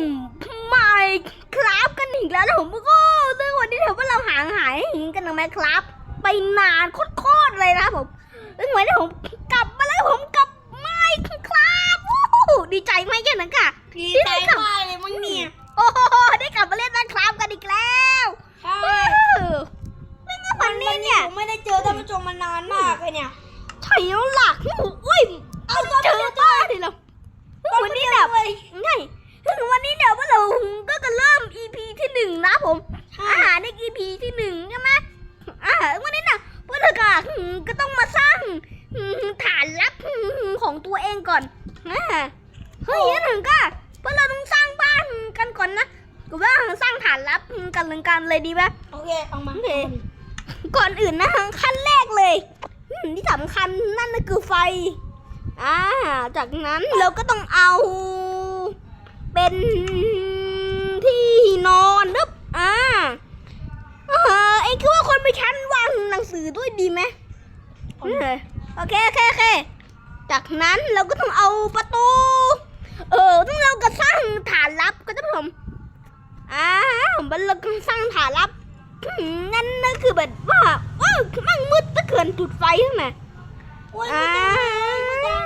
มไม่ครับกันอีกแล้วนะผมก็ซึ่งวันนี้ถือว่าเราห่างหายกันนะแม่ครับ ไปนานโคตรๆเลยนะผมซึ่งวันนี้ผมกลับมาแล้วผมกลับไม่ครับวู้ฮู้ดีใจไหมแค่นั้นค่ะดีใจมากเลยมั้งเนี่ยโอ้โหได้กลับมาเล่นแม่ครับกันอีกแล้วใช่วู้ฮู้ไม่งั้นวันนี้เนี่ยผมไม่ได้เจอท่านผู้ชมมานานมากเลยเนี่ยใช่แล้วล่ะอุ้ยเอาเจอบ้าดิเราวันนี้แบบไง ถึงวันนี้เดี๋ยวว่าเราก็จะเริ่ม EP ที่หนึ่งนะผม อาหารใน EP ที่หนึ่งใช่ไหมอ่าวันนี้นะพวกเราก็ก็ต้องมาสร้างฐานลับของตัวเองก่อนอ่าเฮ้ยถึงก็พวกเราต้องสร้างบ้านกันก่อนนะก็ว่าสร้างฐานลับกันเรื่องกันเลยดีไหมโอเคเอามาโอเคก่อนอื่นนะขั้นแรกเลยอืมที่สำคัญนั่นก็คือไฟอ่าจากนั้นเราก็ต้องเอา เป็นที่นอนนึบอ่าเออไอ้คือว่าคนไปชั้นวางหนังสือด้วยดีไหมโอเคโอเคโอเคโอเคจากนั้นเราก็ต้องเอาประตู เออต้องเราก็สร้างฐานลับก็จะผมอ่ามันเราก็สร้างฐานลับอืมนั่นนั่นคือแบบว่าว้าวมันมืดตะเกินจุดไฟใช่ไหมโอ้ยอ่าไม่ได้ไม่ได้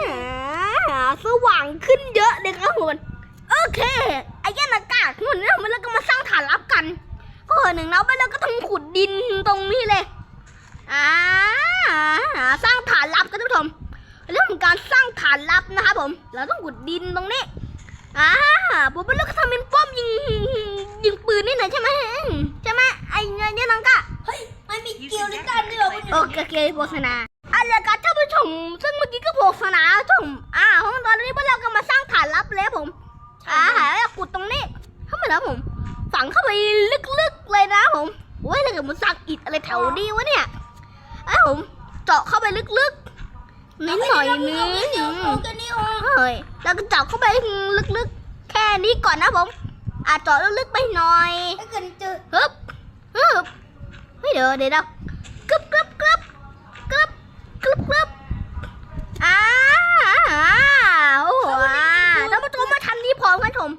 สว่างขึ้นเยอะเลยครับคุณโอ เคไอ้ยันอากาศมันเนี่ยมันแล้วก็มาสร้างฐานลับกัน ก็หนึ่งแล้วไปแล้วก็ต้องขุดดินตรงนี้เลยอ่าสร้างฐานลับกันท่านผู้ชมเรื่องของการสร้างฐานลับนะครับผม เราต้องขุดดินตรงนี้อ่าผมไปแล้วก็ทำเป็นป้อมยิงยิงปืนนี่หน่อยใช่ไหมใช่ไหมไอ้เนี่ยเนี่ยนังกะเฮ้ยมันมีเกลียวด้วยกันด้วยเหรอคุณโอเคโอเคโฆษณาอะไรกันท่านผู้ชมซึ่งเมื่อกี้ก็โฆษณาชมอ่าห้องตอนนี้พวกเราก็มาสร้างฐานลับแล้วผม อ่าหาขุดตรงนี้เข้ามาแล้วผม ฝังเข้าไปลึกๆเลยนะผมโอ้ยแล้วก็มันสักอิฐอะไรแถวนี้วะเนี่ยอะผมเจาะเข้าไปลึกๆนิดหน่อยนึงเนนี่อะเฮ้ยแล้วก็เจาะเข้าไปลึกๆ แค่นี้ก่อนนะผมอะเจาะลึกๆไปหน่อยถ้าเกิดเจอฮึบฮึบเฮ้ยเดี๋ยวเดี๋ยวกรึบกรึบกรึบกรึบกรึบกรึบอ่าโอ้โห พร้อมกันผม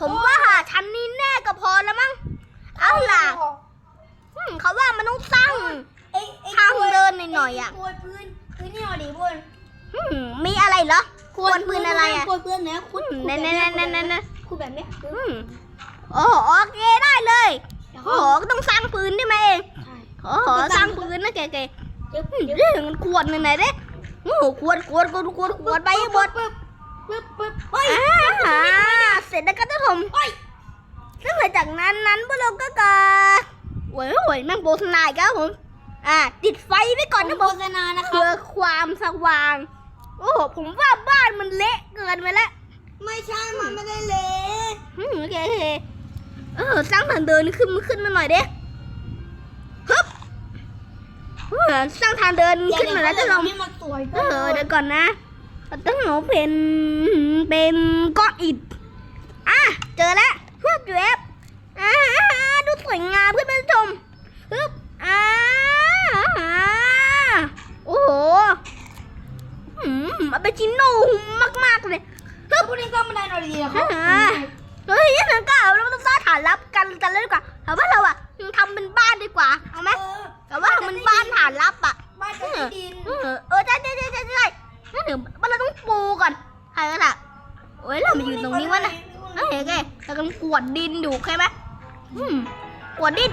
ผมว่าชั้นนี้แน่ก็พอแล้วมั้งเอาล่ะอืมเขาว่ามันต้องสร้าง ไอ้ไอ้ทางเดินหน่อยๆอะกวนพื้นพื้นนี่เอาดิบนอืมมีอะไรเหรอ ควรปืนอะไรอะกวนพื้นนะคุณนั่นนั่นนั่นนั่นนั่นคุณแบบเนี้ยอืมโอ้โหโอเคได้เลยเดี๋ยวโอ้โหก็ต้องสร้างปืนได้ไหมเองใช่โอ้โหสร้างปืนนะแกแกเดี๋ยวอืมเดี๋ยวเรื่องมันขวดหนึ่งไหนเด้โอ้โหขวดขวดขวดขวดขวดไปให้หมด ปึ๊บ ปึ๊บปึ๊บเฮ้ยอ่าเสร็จแล้วก็ต้องผมเฮ้ยซึ่งหลังจากนั้นนั้นพวกเราก็กะโอ้ยโอ้ยแม่งโบสนายครับผม อ่าติดไฟไว้ก่อนนะโฆผมษณานะครัเพื่บอความสว่าง โอ้โหผมว่าบ้านมันเละเกินไปแล้วไม่ใช่มันไม่ได้เละอืมโอเคโอเคเออสร้างทางเดินขึ้นมาขึ้นมาหน่อยเด้ฮึบเออสร้างทางเดินขึ้นมาแล้วจะลอง ให้มันสวยเออเดี๋ยวก่อนนะ เราต้องเอาเป็นเป็นก้อนอิฐอะเจอแล้วฮึบเว็บอ่าดูสวยงามขึ้นมาชมฮึบอ่าโอ้โหอืมมันเป็นชิ้นโน่มากๆเลยเฮ้ยพวกนี้ก็ไม่ได้นอนดีนะครัอ่าเฮ้ยยังไงก็เอาเราต้องสร้างฐานลับกันกันเลยดีกว่าแต่ว่าเราอะทำเป็นบ้านดีกว่าเอาไหมเออแต่ว่าทำเป็นบ้านฐานลับอะบ้านจะได้ดินเออเออใช่ใช่ใช่ใช่ ปูก่อนใช่กันอะโอ้ยเรามาอยู่ตรงนี้วะนะโอเคโอเคเรากำลังกวดดินอยู่ใช่ไหมอืมกวดดิน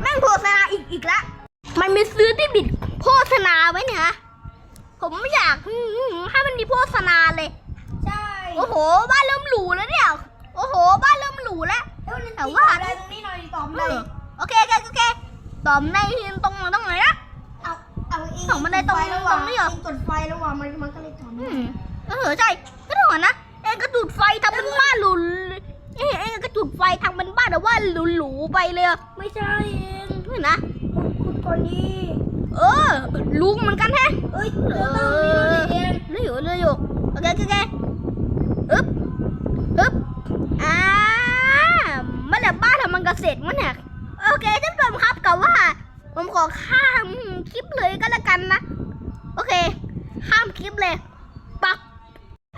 แม่งโฆษณาอีกอีกละมันมีซื้อที่บิดโฆษณาไว้เนี่ยผมไม่อยากอืมให้มันมีโฆษณาเลย ใช่ โอ้โห บ้านเริ่มหรูแล้วเนี่ย โอ้โห บ้านเริ่มหรูแล้วแต่ว่าอะไรตรงนี้หน่อยตอบเอเลยอโอเคโอเคโอเคตอมในตรงตรงไหนนะเอาเอาเองส่องบันไดตรงฟระหว่างตรงนี้เหรอเองกดไฟระหว่างมันมันก็เลยตอบอืมเออใช่ก็ถูกนะเอ็งก็จุดไฟทำเป็นบ้านหรูเอ็งเอ็งก็จุดไฟทำเป็นบ้านแต่ว่าหรูๆไปเลยอะไม่ใช่เองเห็นนะ คุณคนนี้เออลุงเหมือนกันแฮะ เอ้ยเดี๋ยวต้องนี่เลยเองเรื่อยอยู่เรื่อยอยู่โอเคโอเคโอเคอึ๊บอึ๊บอ่าเมื่อไหร่บ้านทำมันเกษตรมั้งเนี่ยโอเคท่านผู้ชมครับกับว่า ผมขอข้ามคลิปเลยก็แล้วกันนะ โอเค ข้ามคลิปเลย ปัก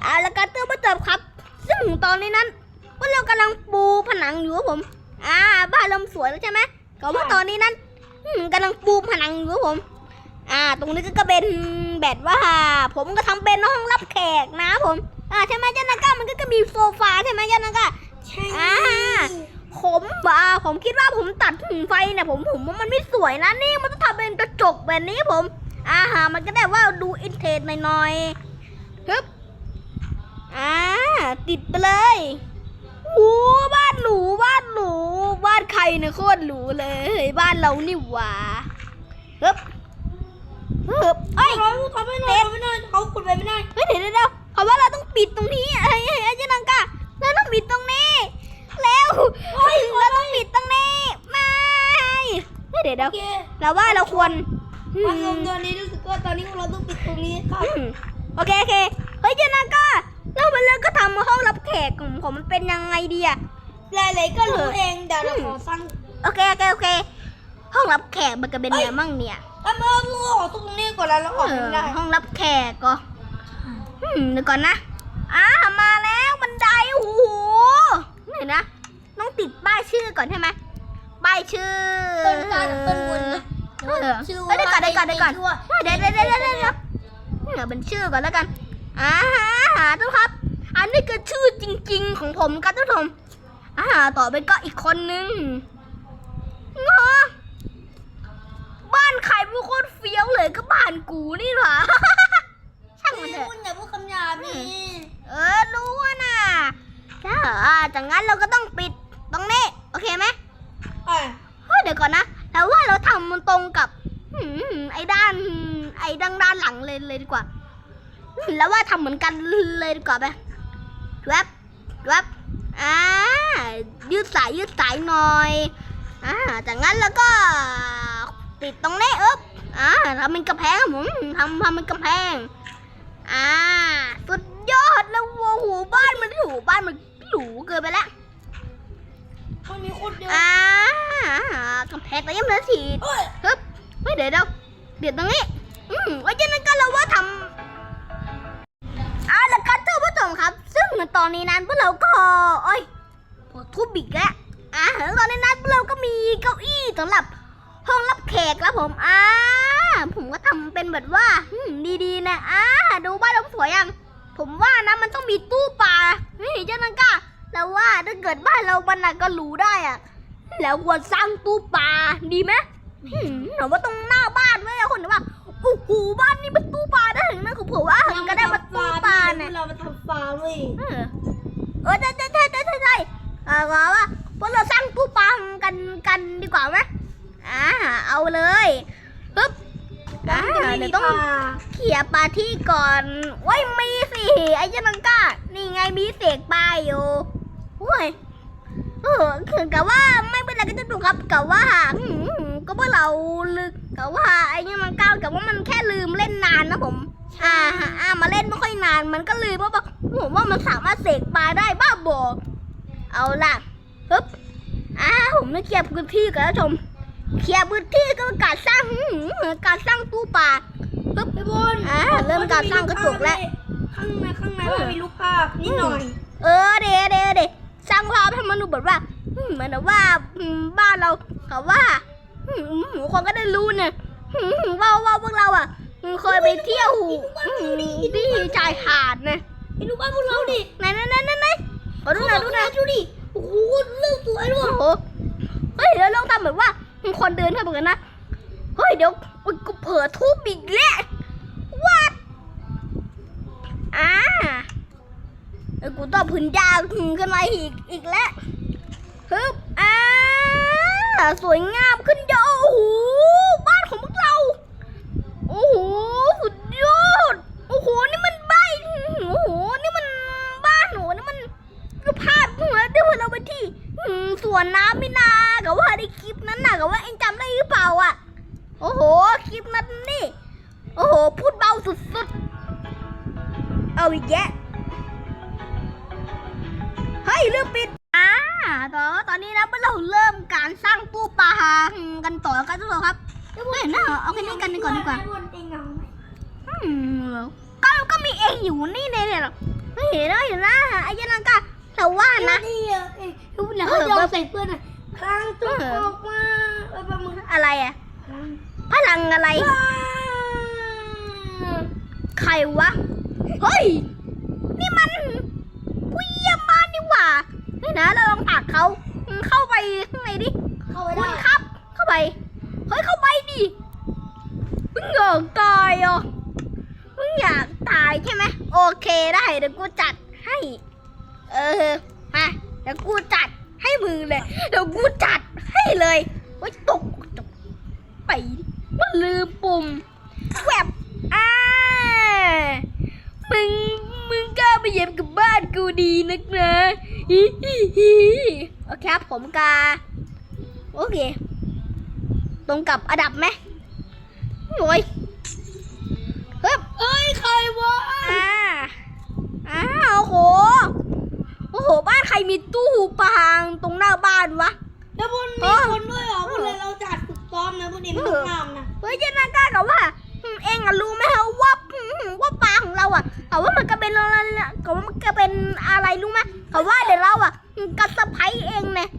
เอาและกันเติมมาเติมครับ ซึ่งตอนนี้นั้นว่าเรากำลังปูผนังอยู่ครับผม อ่า บ้านเริ่มสวยแล้วใช่ไหมก็ว่าตอนนี้นั้นกำลังปูผนังอยู่ครับผม อ่า ตรงนี้ก็เป็นแบบว่า ผมก็ทำเป็นห้องรับแขกนะผม อ่าใช่ไหมยันาก้ามันก็มีโซฟาใช่ไหมยันนาก้าใช่อ่า ผมอ่าผมคิดว่าผมตัดถึงไฟเนี่ยผมผมว่ามันไม่สวยนะนี่มันต้องทำเป็นกระจกแบบนี้ผมอ่าฮะมันก็ได้ว่าดูอินเทรนด์หน่อยๆฮึบอ่าติดไปเลยโอ้บ้านหรูบ้านหรูบ้านใครเนี่ยโคตรหรูเลย บ้านเรานี่หว่าฮึบฮึบเอ้ยเขาทำไม่ได้ทำไม่ได้เขาขุดไปไม่ได้เฮ้ยเดี๋ยวเดี๋ยวเดี๋ยวเขาว่าเราต้องปิดตรงนี้ไอ้ไอ้ไอ้เจนังกาเราต้องปิดตรงนี้ แล้วเฮ้ยเราต้องปิดตรงนี้ไม่ เฮ้ยเดี๋ยวเดี๋ยวโอเคเราว่าเราควรอืวันลมมตอนนี้รู้สึกว่าตอนนี้เราต้องปิดตรงนี้ครับอืมโอเคโอเคเฮ้ยเจนังกาแล้วมันเรื่องก็ทำห้องรับแขกของผมมันเป็นยังไงดีอะหลายๆก็รู้เองเดี๋ยวเราขอสร้างโอเคโอเคโอเค ห้องรับแขกมันก็เป็นยังไงมั่งเนี่ยเอามาเอาออกตรงนี้ก่อนแล้วเราออกไม่ได้เออห้องรับแขกก็อืมเดี๋ยวก่อนนะอ่ามาแล้วบันไดโอ้โหนี่นะต้องติดป้ายชื่อก่อนใช่ไหมป้ายชื่อต้นกล้ากับต้นบุญนะเออเฮ้ยเดี๋ยวก่อนเดี๋ยวก่อนเดี๋ยวก่อนเดี๋ยวเดี๋ยวเดี๋ยวเดี๋ยวเดี๋ยวเดี๋ยวเป็นชื่อก่อนแล้วกันอ่าหาทุกครับ อันนี้คือชื่อจริง ๆ ของผมครับทุกท่านอ่าต่อไปก็อีกคนนึงเนาะบ้านใครเป็นคนเฟี้ยวเลยก็บ้านกูนี่หว่าช่างมันเถอะคุณอย่าพูดคำหยาบนี่เออรู้ว่าน่ะถ้าอ่าจากนั้นเราก็ต้องปิดตรงนี้ โอเคไหม อะ เฮ้ยเดี๋ยวก่อนนะแล้วว่าเราทำมันตรงกับหืมไอ้ด้าน ไอ้ด้านด้านหลังเลยเลยดีกว่าหืมแล้วว่าทำเหมือนกันเลยดีกว่าไปแวบแวบอ่ายืดสายยืดสายหน่อยอ่าจากนั้นแล้วก็ติดตรงนี้เอ๊บอ่าทำเป็นกระแพงครับผมทำทำเป็นกระแพงอ่าสุดยอดแล้วโอ้โหบ้านมันหรูบ้านมันหรูเกินไปแล้วคนมีคนเดียวอ่ากำ แพงแต่ยังไม่ได้ฉีดเอ้ยฮึบเฮ้ยเดี๋ยวเดี๋ยวเดี๋ยวตรงนี้ อืมไว้เจนั้นก็เราว่าทำอ่าแล้วก็ท่านผู้ชมครับ ซึ่งในตอนนี้นั้นพวกเราก็โอ้ยปวดทุบอีกแล้วอ่าตอนนี้นั้นพวกเราก็มีเก้าอี้สำหรับห้องรับแขกแล้วผมอ่าผมก็ทำเป็นแบบว่าอืมดีๆนะอ่าดูบ้านเราสวยยังผมว่านะมันต้องมีตู้ปลาเฮ้ยเจ้านังก้าแล้วว่าถ้าเกิดบ้านเรามันน่ะก็รู้ได้อะ แล้วควรสร้างตู้ปลาดีไหมหืมหนูว่าตรงหน้าบ้านไว้อะคนหนูว่าโอ้โหบ้านนี้เป็นตู้ปลาได้ถึงนั่นคือผมว่ามันก็ได้มาตู้ปลาเนี่ยเรามาทำฟาร์มเว้ยเออเออใช่ใช่ใช่ใช่ใช่ใช่เออว่าว่าพวกเราสร้างตู้ปลากันกันดีกว่าไหมอ่าเอาเลยปึ๊บอ่าเดี๋ยวต้องเขี่ยปลาที่ก่อนไว้ยมีสิไอ้เจ้านังก้านี่ไงมีเสกปลาอยู่โอ้ย เออคือกับว่าไม่เป็นไรก็จะดูครับกับว่าอืมก็ว่าเราลึกกับว่าไอ้นี่มันก้าวกับว่ามันแค่ลืมเล่นนานนะผมอ่าอ่ามาเล่นไม่ค่อยนานมันก็ลืมเพราะว่าผมว่ามันสามารถเสกปลาได้บ้าบอเอาล่ะปึ๊บอ่าผมจะเคลียร์พื้นที่กันแล้วชมเคลียร์พื้นที่ก็เป็นการสร้างอืมการสร้างตู้ปลาปึ๊บพี่บนอ่าเริ่มการสร้างกระจกแล้วข้างในข้างในมันมีรูปภาพนิดหน่อย เออเดเดเด สร้างภาพให้มันดูแบบว่าอืมเหมือนแบบว่าอืมบ้านเราเขาว่าอืมหมูคนก็ได้รู้เนี่ยอืมว่าว่าพวกเราอะอืมเคยไปเที่ยวอืมที่ชายหาดนะไอ้รูปภาพพวกเราดิไหนไหนไหนไหนไหนขอดูหน่อยดูหน่อยดูดิโอ้โหเรื่องสวยด้วโอ้ยโหเฮ้ยเดี๋ยวลองทำแบบว่าคนเดินเข้าไปกันนะเฮ้ยเดี๋ยวอุ๊ยกูเผลอทุบอีกแล้ววัดอ่าเออ กูต้องผืนยาวขึ้นมาอีกอีกแล้วฮึบอ่าสวยงามขึ้นเยอะโอ้โหบ้านของพวกเรา โอ้โหสุด อืมก็ก็มีเองอยู่นี่เนี่ยเนี่ยเฮ้ยเห็นแล้วเห็นนะไอ้ยันนังกะเราว่านะนี่อะเอ้ยทุกคนเขายอมใส่เพื่อนอะครั้งตัวออกมาเออประมาณอะไรอะพลังอะไร ใครวะ เฮ้ย นี่มันผู้เยี่ยมบ้านนี่หว่านี่นะเราลองผลักเขาอืมเข้าไปข้างในดิเข้าไปคุได้ณครับ เข้าไป เฮ้ย เข้าไปดิมึงอยากตายเหรอะ มึงอยากตายใช่ไหมโอเคได้เดี๋ยวกูจัดให้ เออมาเดี๋ยวกูจัดให้มึงเลยเดี๋ยวกูจัดให้เลยเฮ้ยตกตกไปมันลืมปุ่มแวบอ่ามึงมึงกล้าไปเยียบกับบ้านกูดีนักนะฮิฮิฮิโอเคครับผมกาโอเค ตรงกับอดับไหมโอ้ย ฮ้ยเอ้ยใครวะอ่าอ้าวโอ้โห โอ้โห บ้านใครมีตู้ปางตรงหน้าบ้านวะ แล้วบนเอมีอคนด้วยเหรอพวกเลยเราจัดฝึกซ้อมนะพวกนี้ไม่ต้องห้ามนะ เฮ้ยเจนาก้ากับว่าอืมเองอะรู้ไหมฮะว่าอืมว่าปลาของเราอะเขาว่ามันก็เป็นอะไรเนี่ยเขาว่ามันก็เป็นอะไรรู้ไหมเขาว่าเดี๋ยวเราอะอืมกระสะไพเองเนี่ย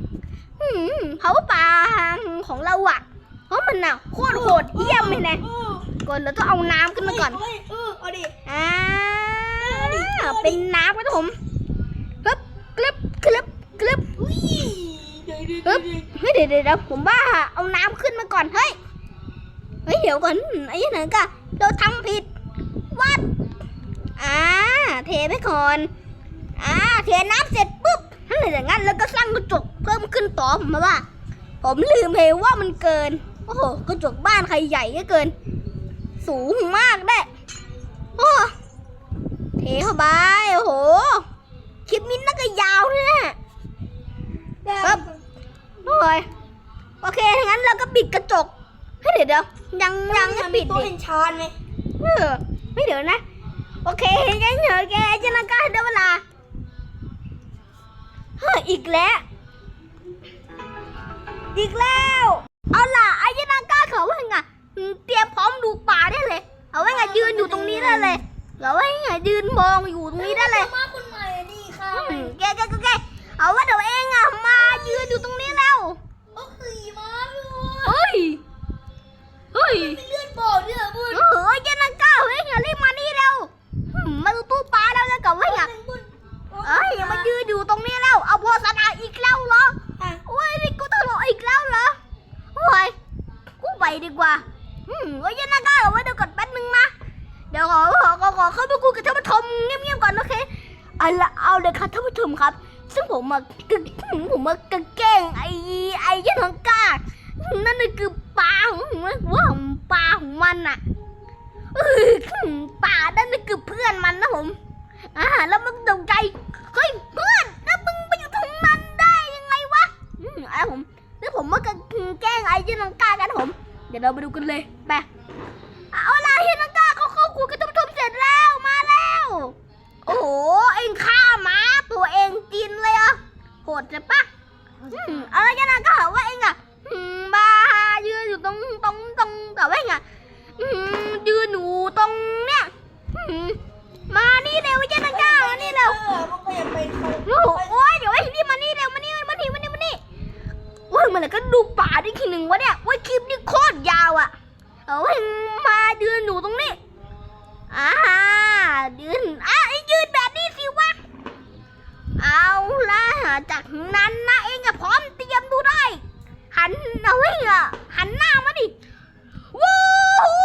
อืมเขาว่าปลาของเราอะเพราะมันอะโคตรโหดเยี่ยมเลยนะเออ ก่อนเราต้องเอาน้ำขึ้นมาก่อน เฮ้ยเออเอาดิ อ่า เป็นน้ำครับผมกรึบกรึบกรึบกรึบอุ้ยเดี๋ยวเดี๋ยวปึ๊เดี๋บยวเฮ้ยเดี๋ยวเดี๋ยวเดี๋ยวผมว่าเอาน้ำขึ้นมาก่อน เฮ้ย เฮ้ยเดี๋ยวก่อนไอ้ยังไงกะเราทำผิด วัด อ่า เทไปก่อน อ่า เทน้ำเสร็จปุ๊บถ้าอย่างนั้นแล้วก็สร้างกระจกเพิ่มขึ้นต่อผมมาว่า ผมลืมไปว่ามันเกิน โอ้โห กระจกบ้านใครใหญ่ก็เกิน สูงมากได้โอ้เทเข้าไปโอ้โห คลิปนี้น่าจะยาวเลยนะปึ๊บโอ้ยโอเคงั้นเราก็ปิดกระจกเฮ้ยเดี๋ยวเดี๋ยวยังยังไม่ปิดตัวดิเห็นชานไหมเออไม่เดี๋ยวนะ โอเคงั้นเดี๋ยวแกจะนังการได้เวลาเฮ้ยอีกแล้ว อีกแล้ว เอาล่ะไอ้ยนังการเขาว่าไงอืม เตรียมพร้อมดูป่าได้เลย เอาไว้ไงยืนอยู่ตรงนี้ได้เลยเอาไว้ไงยืนมองอยู่ตรงนี้ได้เลยมาคนใหม่นี่ค่ะอืมแกแกแกแกเอาว่าเดี๋ยวเองอะมายืนอยู่ตรงนี้แล้วโอ้ขี่ม้าด้วย มครับ ซึ่งผมมากึผมมากางแกล้งไอ้ไอ้เจนังก้านั่นคือ ยืนอยู่ตรงเนี้ยมานี่เร็วเจนก้ามานี่เร็วเออมันก็ยังเป็นเขาโอ้โหโอ้ยเดี๋ยวไอ้นี่มานี่เร็วมานี่มานี่มานี่มานี่โอ้ยมันเลยก็ดูป่าได้ทีหนึ่งวะเนี่ยว่าคลิปนี้โคตรยาวอะเอาไว้มายืนอยู่ตรงนี้อ่ายืนอะไอ้ยืนแบบนี้สิวะเอาละจากนั้นนะเองอะพร้อมเตรียมดูได้ หันเอาไว้อะหันหน้ามาดิว้าว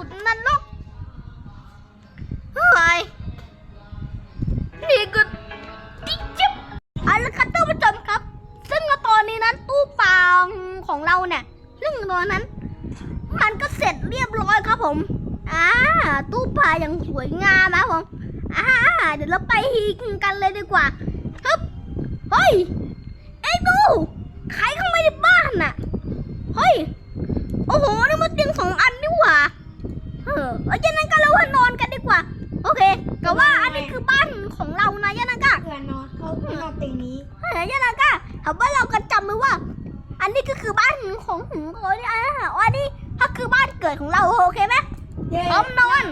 สุดนรกเฮ้ยนี่ก็ติ๊กจิ๊บเอาละครับท่านผู้ชมครับ ซึ่งตอนนี้นั้นตู้ปลาของเราเนี่ยซึ่งตอนนั้น มันก็เสร็จเรียบร้อยครับผมอ่าตู้ปลาอย่างสวยงามนะผมอ่าเดี๋ยวเราไปฮีกันเลยดีกว่าฮึบเฮ้ยเอ็งดูใครเข้ามาในบ้านน่ะเฮ้ยโอ้โหนี่มันเตียงสองอันนี่หว่า เออเอาอย่างนั้นก็เราว่านอนกันดีกว่า โอเคก็ว่าอันนี้คือบ้านของเรานะยานังกะเพื่อนนอนเขาเพื่อนนอนเตียงนี้เฮ้ยยานังกะถามว่าเรากันจำไหมว่า อันนี้ก็คือบ้านของของเราเนี่ยอ่าอันนี้ก็คือบ้านเกิดของเราโอเคไหมเย้พร้อมนอน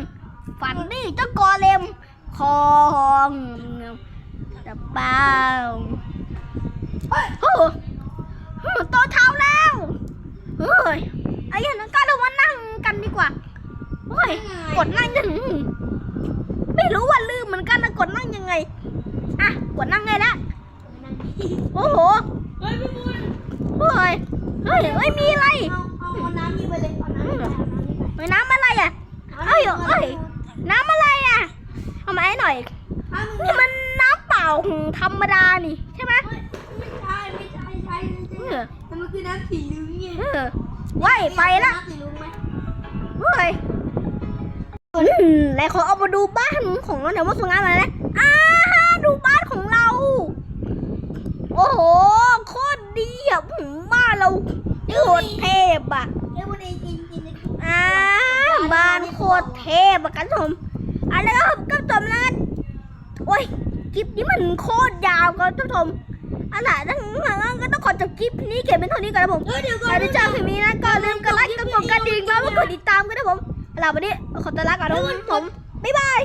ฝันดิเจ้ากอเลมคองจะเปล่าเฮ้ยโอ้โหโตเช้าแล้วเฮ้ยไอ้ยันก็เรามานั่งกันดีกว่าเฮ้ ย กดนั่งยังไม่รู้ว่าลืมเหมือนกันนะกดนั่งยังไง อะ กดนั่งไงละโอ้โห เฮ้ยพี่บุญเฮ้ย เฮ้ยเฮ้ย มีอะไรเอาเอาเอาน้ำนี่ไปเลยเอาน้ำนี่ไปเอาน้ำนี่ไปเฮ้ยน้ำอะไรอะเอ้ยเอ้ย น้ำอะไรอะ เอามาให้หน่อยเอามึงนี่มันน้ำเปล่าธรรมดานี่ใช่ไหมเฮ้ยไม่ใช่ไม่ใช่ไม่ใช่ไม่เอใช่อแต่มันคือน้ำสีเหลืองไงเออว้ายไปละน้ำสีเหลืองไหมเฮ้ยอืม ไหนขอเอามาดูบ้านของเราหน่อยว่าสวยงามอะไรนะอ้าดูบ้านของเรา โอ้โหโคตรดีอะหืมบ้านเราโคตรเทพอะอ่าบ้านโคตรเทพอะกันชมอันนี้ก็ก็จมแล้วกันโอ้ยคลิปนี้มันโคตรยาวกันท่านผู้ชมอันไหนทั้งนั้นก็ต้องขอจบคลิปนี้เก็บเป็นเท่านี้ก่อนนะผมเฮ้ยเดี๋ยวก่ใคอรนที่ชอบคลิปนี้นะก็ลืมกดไลค์กดกดกระดิ่งแล้วก็กดติดตามกันนะผมเอาวันนี้ ขอตัวลาก่อนทุกคนผมบ๊ายบาย